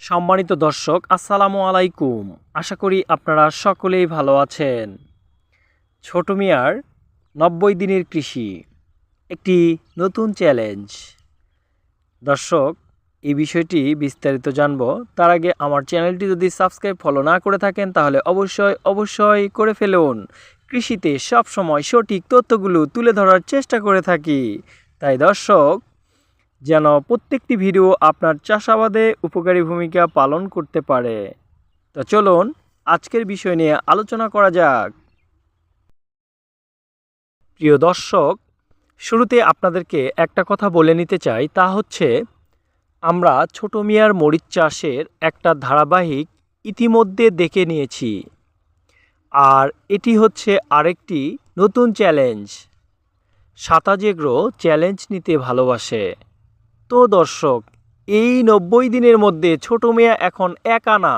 সম্মানিত দর্শক, আসসালামু আলাইকুম। আশা করি আপনারা সকলেই ভালো আছেন। ছোট মিয়ার নব্বই দিনের কৃষি, একটি নতুন চ্যালেঞ্জ দর্শক, এই বিষয়টি বিস্তারিত জানব। তার আগে আমার চ্যানেলটি যদি সাবস্ক্রাইব ফলো না করে থাকেন, তাহলে অবশ্যই অবশ্যই করে ফেলুন। কৃষিতে সব সময় সঠিক তথ্যগুলো তুলে ধরার চেষ্টা করে থাকি। তাই দর্শক যেন প্রত্যেকটি ভিডিও আপনার চাষাবাদে উপকারী ভূমিকা পালন করতে পারে। তো চলুন আজকের বিষয় নিয়ে আলোচনা করা যাক। প্রিয় দর্শক, শুরুতে আপনাদেরকে একটা কথা বলে নিতে চাই, তা হচ্ছে আমরা ছোট মিয়ার মরিচ চাষের একটা ধারাবাহিক ইতিমধ্যে দেখে নিয়েছি। আর এটি হচ্ছে আরেকটি নতুন চ্যালেঞ্জ। সাতাজেগ্রো চ্যালেঞ্জ নিতে ভালোবাসে। তো দর্শক, এই নব্বই দিনের মধ্যে ছোট মেয়া এখন একা না।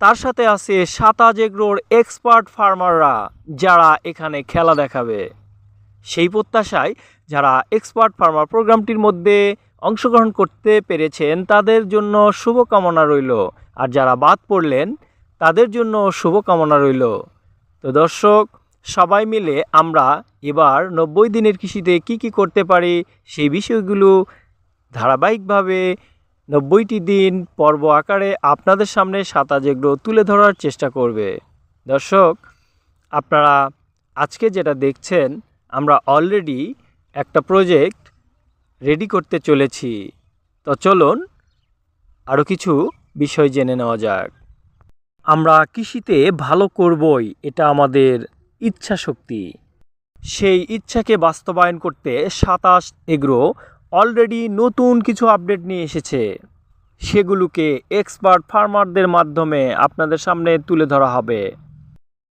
তার সাথে আছে সাতাজ এগ্রোর এক্সপার্ট ফার্মাররা যারা এখানে খেলা দেখাবে। সেই প্রত্যাশায় যারা এক্সপার্ট ফার্মার প্রোগ্রামটির মধ্যে অংশগ্রহণ করতে পেরেছেন, তাদের জন্য শুভকামনা রইল। আর যারা বাদ পড়লেন, তাদের জন্য শুভকামনা রইল। তো দর্শক, সবাই মিলে আমরা এবার নব্বই দিনের কৃষিতে কি কি করতে পারি সেই বিষয়গুলো ধারাবাহিকভাবে নব্বইটি দিন পর্ব আকারে আপনাদের সামনে সাতাজ এগুলো তুলে ধরার চেষ্টা করবে। দর্শক, আপনারা আজকে যেটা দেখছেন, আমরা অলরেডি একটা প্রজেক্ট রেডি করতে চলেছি। তো চলুন আরও কিছু বিষয় জেনে নেওয়া যাক। আমরা কৃষিতে ভালো করবই, এটা আমাদের ইচ্ছা শক্তি সেই ইচ্ছাকে বাস্তবায়ন করতে সাতাশ এগ্রো অলরেডি নতুন কিছু আপডেট নিয়ে এসেছে। সেগুলোকে এক্সপার্ট ফার্মারদের মাধ্যমে আপনাদের সামনে তুলে ধরা হবে।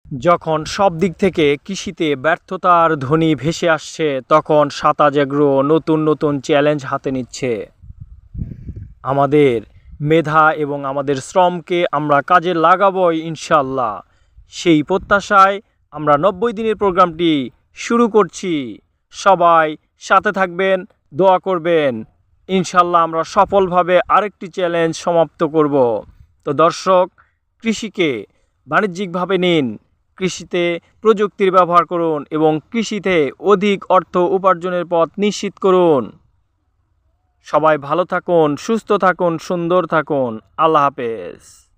যখন সব দিক থেকে কৃষিতে ব্যর্থতার ধ্বনি ভেসে আসছে, তখন সাতাজ এগ্রো নতুন নতুন চ্যালেঞ্জ হাতে নিচ্ছে। আমাদের মেধা এবং আমাদের শ্রমকে আমরা কাজে লাগাবই ইনশাল্লাহ সেই প্রত্যাশায় আমরা নব্বই দিনের প্রোগ্রামটি শুরু করছি। সবাই সাথে থাকবেন, দোয়া করবেন। ইনশাল্লাহ আমরা সফলভাবে আরেকটি চ্যালেঞ্জ সমাপ্ত করব। তো দর্শক, কৃষিকে বাণিজ্যিকভাবে নিন, কৃষিতে প্রযুক্তির ব্যবহার করুন এবং কৃষিতে অধিক অর্থ উপার্জনের পথ নিশ্চিত করুন। সবাই ভালো থাকুন, সুস্থ থাকুন, সুন্দর থাকুন। আল্লাহ হাফেজ।